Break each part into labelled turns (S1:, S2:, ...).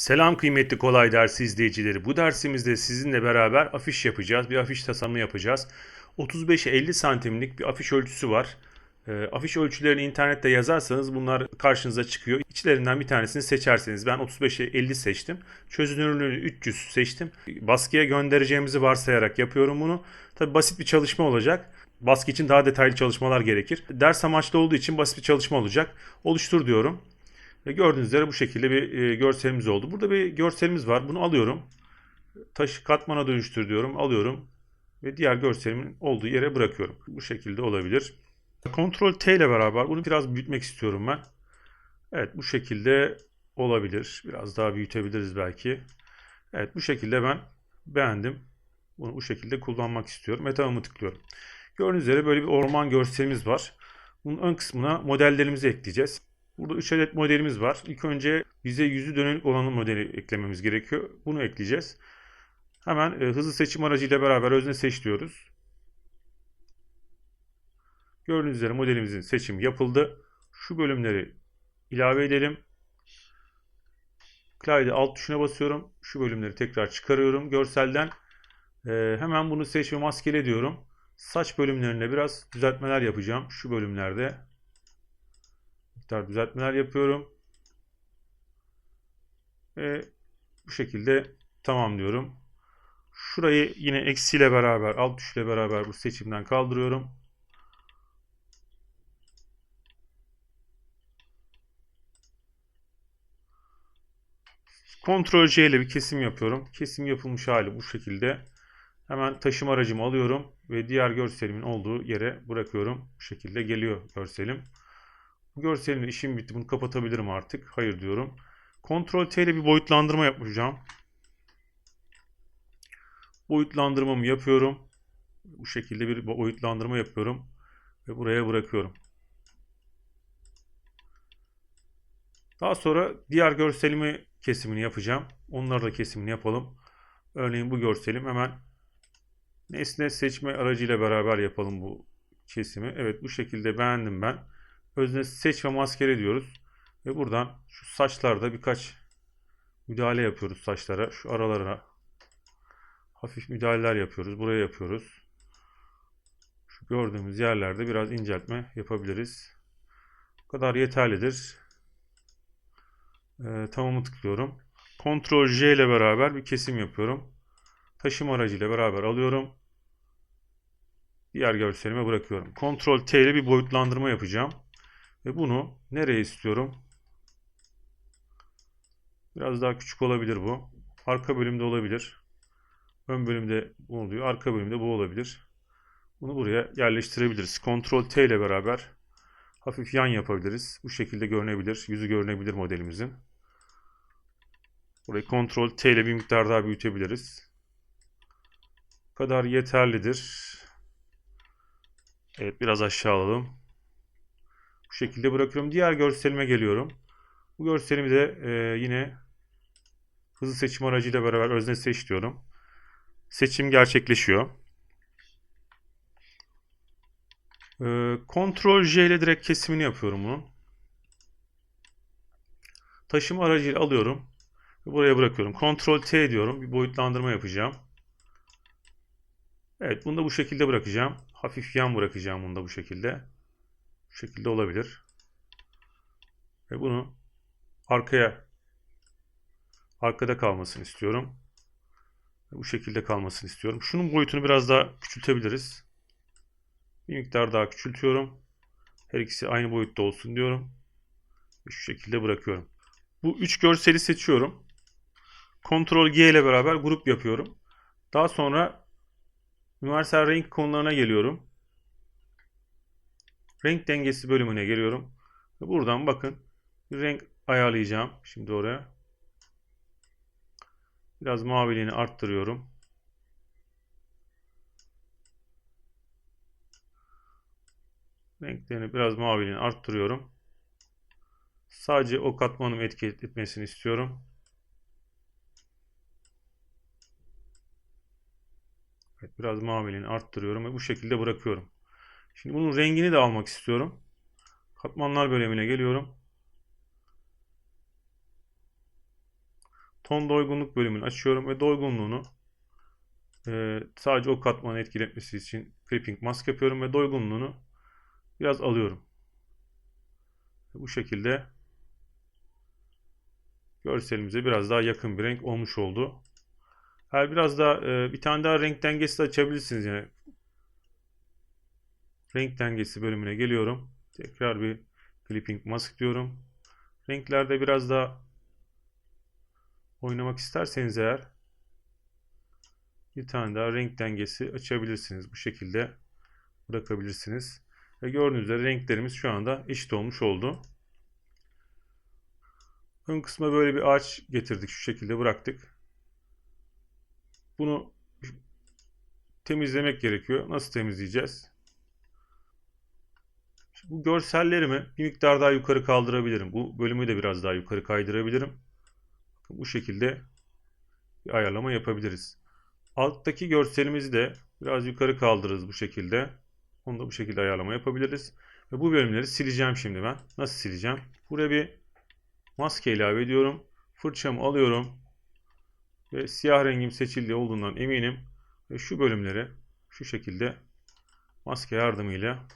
S1: Selam kıymetli kolay dersi izleyicileri. Bu dersimizde sizinle beraber afiş yapacağız. Bir afiş tasarımı yapacağız. 35-50 santimlik bir afiş ölçüsü var. E, afiş ölçülerini internette yazarsanız bunlar karşınıza çıkıyor. İçlerinden bir tanesini seçerseniz ben 35'e 50 seçtim. Çözünürlüğünü 300 seçtim. Baskıya göndereceğimizi varsayarak yapıyorum bunu. Tabi basit bir çalışma olacak. Baskı için daha detaylı çalışmalar gerekir. Ders amaçlı olduğu için basit bir çalışma olacak. Oluştur diyorum. Ve gördüğünüz üzere bu şekilde bir e, görselimiz oldu. Burada bir görselimiz var. Bunu alıyorum. Taşı katmana dönüştür diyorum. Alıyorum. Ve diğer görselimin olduğu yere bırakıyorum. Bu şekilde olabilir. Ctrl T ile beraber bunu biraz büyütmek istiyorum ben. Evet bu şekilde olabilir. Biraz daha büyütebiliriz belki. Evet bu şekilde ben beğendim. Bunu bu şekilde kullanmak istiyorum. Ve tamamı tıklıyorum. Gördüğünüz üzere böyle bir orman görselimiz var. Bunun ön kısmına modellerimizi ekleyeceğiz. Burada 3 adet modelimiz var. İlk önce bize yüzü dönük olan modeli eklememiz gerekiyor. Bunu ekleyeceğiz. Hemen e, hızlı seçim aracıyla beraber özne seç diyoruz. Gördüğünüz üzere modelimizin seçimi yapıldı. Şu bölümleri ilave edelim. Klavye alt tuşuna basıyorum. Şu bölümleri tekrar çıkarıyorum görselden. E, hemen bunu seç ve maskele diyorum. Saç bölümlerine biraz düzeltmeler yapacağım. Şu bölümlerde miktar düzeltmeler yapıyorum. Ve bu şekilde tamam diyorum. Şurayı yine eksiyle beraber, alt tuşla beraber bu seçimden kaldırıyorum. Ctrl C ile bir kesim yapıyorum. Kesim yapılmış hali bu şekilde. Hemen taşıma aracımı alıyorum ve diğer görselimin olduğu yere bırakıyorum. Bu şekilde geliyor görselim. Bu görselin işim bitti. Bunu kapatabilirim artık. Hayır diyorum. Ctrl T ile bir boyutlandırma yapacağım. Boyutlandırmamı yapıyorum. Bu şekilde bir boyutlandırma yapıyorum. Ve buraya bırakıyorum. Daha sonra diğer görselimi kesimini yapacağım. Onları da kesimini yapalım. Örneğin bu görselim hemen nesne seçme aracıyla beraber yapalım bu kesimi. Evet bu şekilde beğendim ben. Özne seç ve maskele diyoruz. Ve buradan şu saçlarda birkaç müdahale yapıyoruz saçlara. Şu aralarına hafif müdahaleler yapıyoruz. Buraya yapıyoruz. Şu gördüğümüz yerlerde biraz inceltme yapabiliriz. Bu kadar yeterlidir. Ee, tamamı tıklıyorum. Ctrl J ile beraber bir kesim yapıyorum. Taşıma aracıyla beraber alıyorum. Diğer görselime bırakıyorum. Ctrl T ile bir boyutlandırma yapacağım. Ve bunu nereye istiyorum? Biraz daha küçük olabilir bu. Arka bölümde olabilir. Ön bölümde bu oluyor. Arka bölümde bu olabilir. Bunu buraya yerleştirebiliriz. Ctrl T ile beraber hafif yan yapabiliriz. Bu şekilde görünebilir. Yüzü görünebilir modelimizin. Burayı Ctrl T ile bir miktar daha büyütebiliriz. Bu kadar yeterlidir. Evet biraz aşağı alalım. Bu şekilde bırakıyorum. Diğer görselime geliyorum. Bu görselimi de e, yine hızlı seçim aracıyla beraber özne seç diyorum. Seçim gerçekleşiyor. E, Ctrl J ile direkt kesimini yapıyorum bunun. Taşıma aracıyla alıyorum. Buraya bırakıyorum. Ctrl T diyorum. Bir boyutlandırma yapacağım. Evet bunu da bu şekilde bırakacağım. Hafif yan bırakacağım bunu da bu şekilde. Bu şekilde olabilir. Ve bunu arkaya arkada kalmasını istiyorum. Bu şekilde kalmasını istiyorum. Şunun boyutunu biraz daha küçültebiliriz. Bir miktar daha küçültüyorum. Her ikisi aynı boyutta olsun diyorum. Şu şekilde bırakıyorum. Bu üç görseli seçiyorum. Ctrl G ile beraber grup yapıyorum. Daha sonra universal renk konularına geliyorum. Renk dengesi bölümüne geliyorum. Buradan bakın renk ayarlayacağım. Şimdi oraya. Biraz maviliğini arttırıyorum. Renklerini biraz maviliğini arttırıyorum. Sadece o katmanım etki etmesini istiyorum. Evet, biraz maviliğini arttırıyorum ve bu şekilde bırakıyorum. Şimdi bunun rengini de almak istiyorum. Katmanlar bölümüne geliyorum. ton doygunluk bölümünü açıyorum ve doygunluğunu e, sadece o katmanı etkiletmesi için clipping mask yapıyorum ve doygunluğunu biraz alıyorum. Bu şekilde görselimize biraz daha yakın bir renk olmuş oldu. Her biraz daha e, bir tane daha renk dengesi de açabilirsiniz yani. Renk dengesi bölümüne geliyorum. Tekrar bir clipping mask diyorum. Renklerde biraz daha oynamak isterseniz eğer bir tane daha renk dengesi açabilirsiniz. Bu şekilde bırakabilirsiniz. Ve gördüğünüz üzere renklerimiz şu anda eşit olmuş oldu. Ön kısma böyle bir ağaç getirdik. Şu şekilde bıraktık. Bunu temizlemek gerekiyor. Nasıl temizleyeceğiz? Bu görsellerimi bir miktar daha yukarı kaldırabilirim. Bu bölümü de biraz daha yukarı kaydırabilirim. Bu şekilde bir ayarlama yapabiliriz. Alttaki görselimizi de biraz yukarı kaldırırız bu şekilde. Onu da bu şekilde ayarlama yapabiliriz. Ve bu bölümleri sileceğim şimdi ben. Nasıl sileceğim? Buraya bir maske ilave ediyorum. Fırçamı alıyorum. Ve siyah rengim seçildiği olduğundan eminim. Ve şu bölümleri şu şekilde maske yardımıyla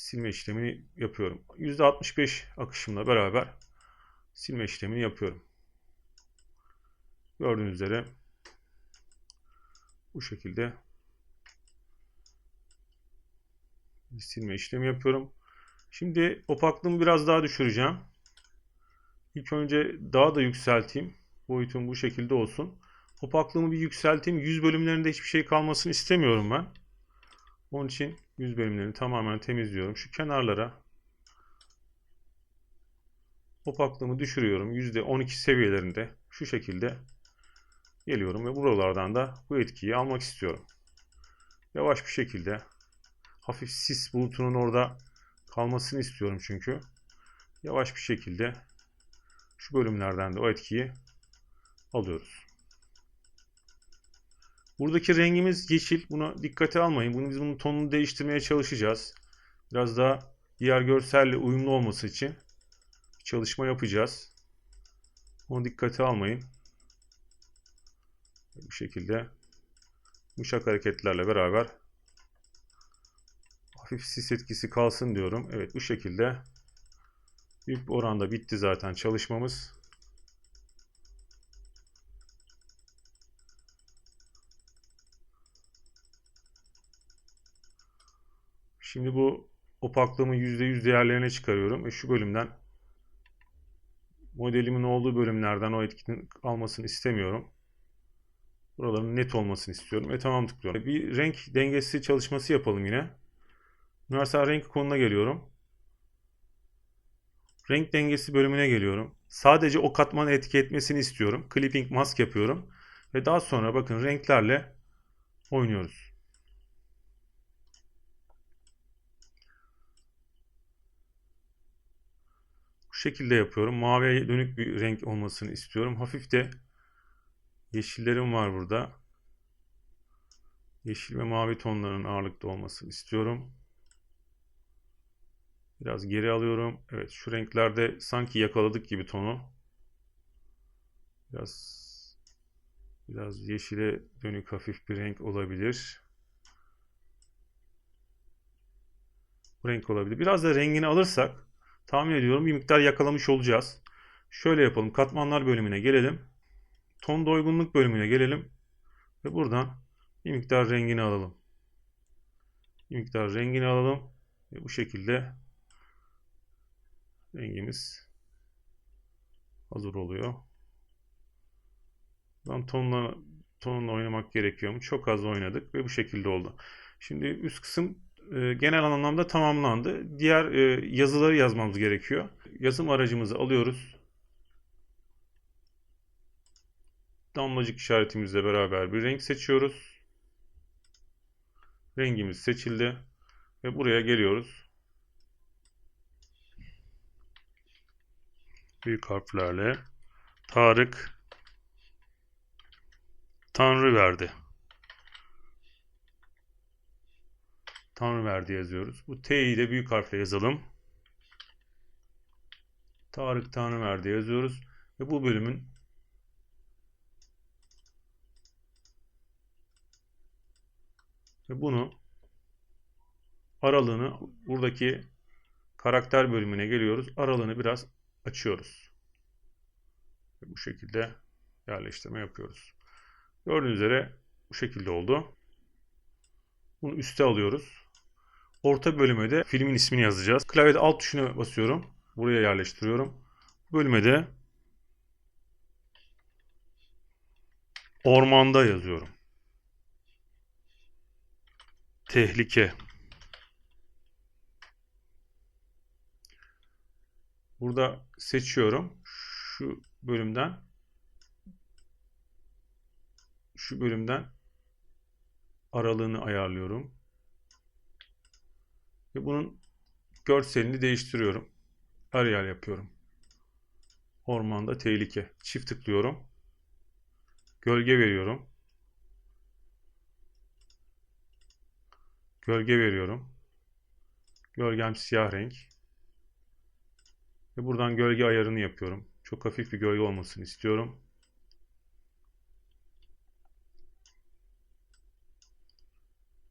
S1: silme işlemini yapıyorum. %65 akışımla beraber silme işlemini yapıyorum. Gördüğünüz üzere bu şekilde silme işlemi yapıyorum. Şimdi opaklığımı biraz daha düşüreceğim. İlk önce daha da yükselteyim. Boyutum bu şekilde olsun. Opaklığımı bir yükselteyim. Yüz bölümlerinde hiçbir şey kalmasını istemiyorum ben. Onun için yüz bölümlerini tamamen temizliyorum. Şu kenarlara opaklığımı düşürüyorum. %12 seviyelerinde şu şekilde geliyorum ve buralardan da bu etkiyi almak istiyorum. Yavaş bir şekilde hafif sis bulutunun orada kalmasını istiyorum çünkü. Yavaş bir şekilde şu bölümlerden de o etkiyi alıyoruz. Buradaki rengimiz yeşil. Buna dikkate almayın. Bunu biz bunun tonunu değiştirmeye çalışacağız. Biraz daha diğer görselle uyumlu olması için çalışma yapacağız. Onu dikkate almayın. Bu şekilde yumuşak hareketlerle beraber hafif sis etkisi kalsın diyorum. Evet bu şekilde bir oranda bitti zaten çalışmamız. Şimdi bu opaklığımı %100 değerlerine çıkarıyorum ve şu bölümden modelimin olduğu bölümlerden o etkinin almasını istemiyorum. Buraların net olmasını istiyorum ve tamam tıklıyorum. Bir renk dengesi çalışması yapalım yine. Üniversal renk konuna geliyorum. Renk dengesi bölümüne geliyorum. Sadece o katmanı etki etmesini istiyorum. Clipping mask yapıyorum. Ve daha sonra bakın renklerle oynuyoruz. Şekilde yapıyorum. Maviye dönük bir renk olmasını istiyorum. Hafif de yeşillerim var burada. Yeşil ve mavi tonların ağırlıkta olmasını istiyorum. Biraz geri alıyorum. Evet şu renklerde sanki yakaladık gibi tonu. Biraz biraz yeşile dönük hafif bir renk olabilir. Bu renk olabilir. Biraz da rengini alırsak tahmin ediyorum bir miktar yakalamış olacağız. Şöyle yapalım. Katmanlar bölümüne gelelim. Ton doygunluk bölümüne gelelim. Ve buradan bir miktar rengini alalım. Bir miktar rengini alalım. Ve bu şekilde rengimiz hazır oluyor. Buradan tonla, tonla oynamak gerekiyor mu? Çok az oynadık ve bu şekilde oldu. Şimdi üst kısım e, genel anlamda tamamlandı. Diğer e, yazıları yazmamız gerekiyor. Yazım aracımızı alıyoruz. Damlacık işaretimizle beraber bir renk seçiyoruz. Rengimiz seçildi. Ve buraya geliyoruz. Büyük harflerle Tarık Tanrı verdi. Tanrı verdi yazıyoruz. Bu T'yi de büyük harfle yazalım. Tarık Tanrı verdi yazıyoruz. Ve bu bölümün ve bunu aralığını buradaki karakter bölümüne geliyoruz. Aralığını biraz açıyoruz. ve Bu şekilde yerleştirme yapıyoruz. Gördüğünüz üzere bu şekilde oldu. Bunu üste alıyoruz. Orta bölüme de filmin ismini yazacağız. Klavyede alt tuşuna basıyorum. Buraya yerleştiriyorum. Bölüme de ormanda yazıyorum. Tehlike. Burada seçiyorum. Şu bölümden şu bölümden aralığını ayarlıyorum. Ve bunun görselini değiştiriyorum. Arial yapıyorum. Ormanda tehlike. Çift tıklıyorum. Gölge veriyorum. Gölge veriyorum. Gölgem siyah renk. Ve buradan gölge ayarını yapıyorum. Çok hafif bir gölge olmasını istiyorum.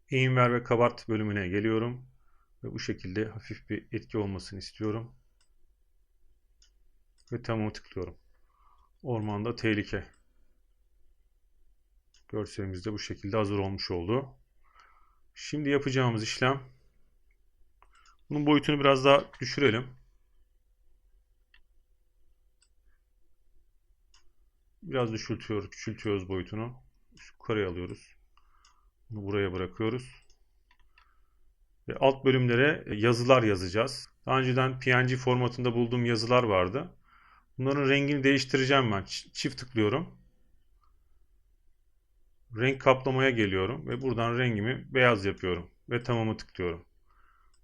S1: Eğim ver ve kabart bölümüne geliyorum. Ve bu şekilde hafif bir etki olmasını istiyorum. Ve tamamı tıklıyorum. Ormanda tehlike. Görselimiz de bu şekilde hazır olmuş oldu. Şimdi yapacağımız işlem bunun boyutunu biraz daha düşürelim. Biraz düşültüyoruz, küçültüyoruz boyutunu. Yukarıya alıyoruz. Bunu buraya bırakıyoruz. Alt bölümlere yazılar yazacağız. Daha önceden PNG formatında bulduğum yazılar vardı. Bunların rengini değiştireceğim ben. Çift tıklıyorum. Renk kaplamaya geliyorum ve buradan rengimi beyaz yapıyorum ve tamamı tıklıyorum.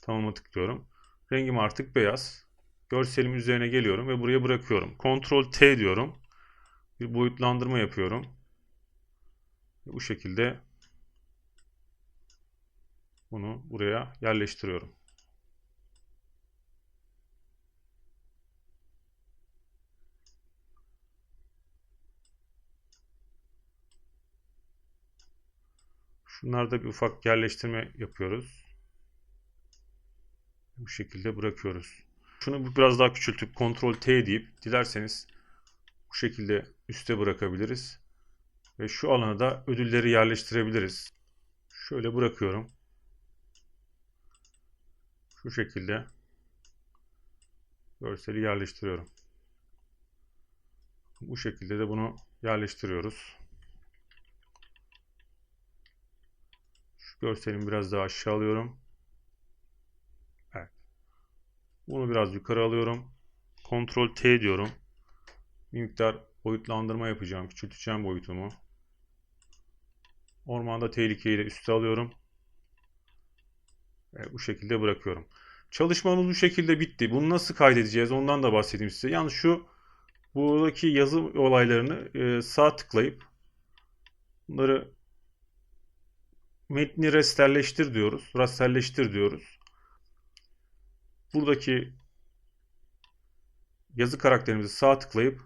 S1: Tamamı tıklıyorum. Rengim artık beyaz. Görselim üzerine geliyorum ve buraya bırakıyorum. Ctrl T diyorum. Bir boyutlandırma yapıyorum. Bu şekilde bunu buraya yerleştiriyorum. Şunlarda bir ufak yerleştirme yapıyoruz. Bu şekilde bırakıyoruz. Şunu biraz daha küçültüp Ctrl T deyip dilerseniz bu şekilde üste bırakabiliriz. Ve şu alana da ödülleri yerleştirebiliriz. Şöyle bırakıyorum. Şu şekilde görseli yerleştiriyorum. Bu şekilde de bunu yerleştiriyoruz. Şu görselimi biraz daha aşağı alıyorum. Evet. Bunu biraz yukarı alıyorum. Ctrl T diyorum. Bir miktar boyutlandırma yapacağım. Küçülteceğim boyutumu. Ormanda tehlikeyi de üste alıyorum. Ve bu şekilde bırakıyorum. Çalışmamız bu şekilde bitti. Bunu nasıl kaydedeceğiz ondan da bahsedeyim size. Yalnız şu buradaki yazı olaylarını e, sağ tıklayıp bunları metni rasterleştir diyoruz. Rasterleştir diyoruz. Buradaki yazı karakterimizi sağ tıklayıp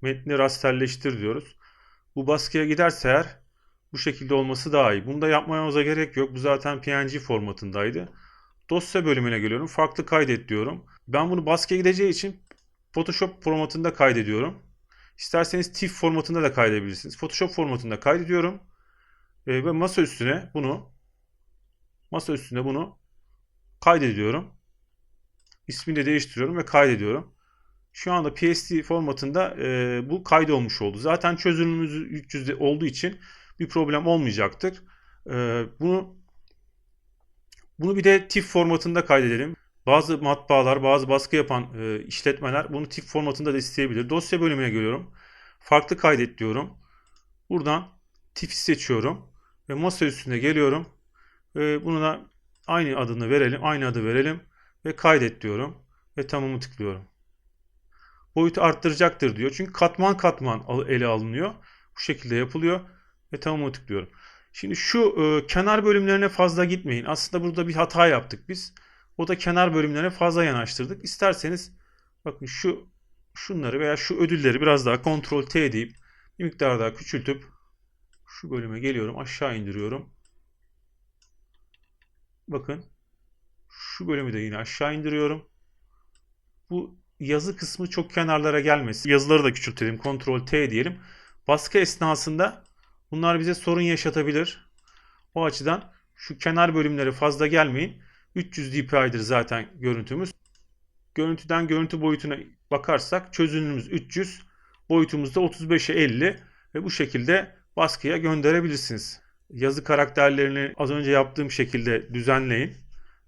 S1: metni rasterleştir diyoruz. Bu baskıya giderse eğer bu şekilde olması daha iyi. Bunu da yapmamıza gerek yok. Bu zaten PNG formatındaydı. Dosya bölümüne geliyorum. Farklı kaydet diyorum. Ben bunu baskıya gideceği için Photoshop formatında kaydediyorum. İsterseniz TIFF formatında da kaydedebilirsiniz. Photoshop formatında kaydediyorum. E, ve masa üstüne bunu masa üstüne bunu kaydediyorum. İsmini de değiştiriyorum ve kaydediyorum. Şu anda PSD formatında e, bu kaydolmuş oldu. Zaten çözünürlüğümüz 300 olduğu için bir problem olmayacaktır. E, bunu bunu bir de TIFF formatında kaydedelim. Bazı matbaalar, bazı baskı yapan e, işletmeler bunu TIFF formatında da isteyebilir. Dosya bölümüne geliyorum. Farklı kaydet diyorum. Buradan TIFF seçiyorum ve masa üstüne geliyorum. E, bunu da aynı adını verelim, aynı adı verelim ve kaydet diyorum ve tamamı tıklıyorum. Boyutu arttıracaktır diyor. Çünkü katman katman ele alınıyor. Bu şekilde yapılıyor ve tamamı tıklıyorum. Şimdi şu e, kenar bölümlerine fazla gitmeyin. Aslında burada bir hata yaptık biz. O da kenar bölümlerine fazla yanaştırdık. İsterseniz bakın şu şunları veya şu ödülleri biraz daha Ctrl T deyip bir miktar daha küçültüp şu bölüme geliyorum. Aşağı indiriyorum. Bakın şu bölümü de yine aşağı indiriyorum. Bu yazı kısmı çok kenarlara gelmesin. Yazıları da küçültelim. Ctrl T diyelim. Baskı esnasında bunlar bize sorun yaşatabilir. O açıdan şu kenar bölümlere fazla gelmeyin. 300 dpi'dir zaten görüntümüz. Görüntüden görüntü boyutuna bakarsak çözünürlüğümüz 300, boyutumuz da 35'e 50 ve bu şekilde baskıya gönderebilirsiniz. Yazı karakterlerini az önce yaptığım şekilde düzenleyin.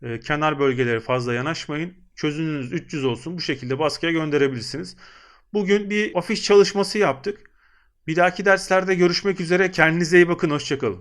S1: Ee, kenar bölgelere fazla yanaşmayın. Çözünürlüğünüz 300 olsun. Bu şekilde baskıya gönderebilirsiniz. Bugün bir afiş çalışması yaptık. Bir dahaki derslerde görüşmek üzere. Kendinize iyi bakın. Hoşçakalın.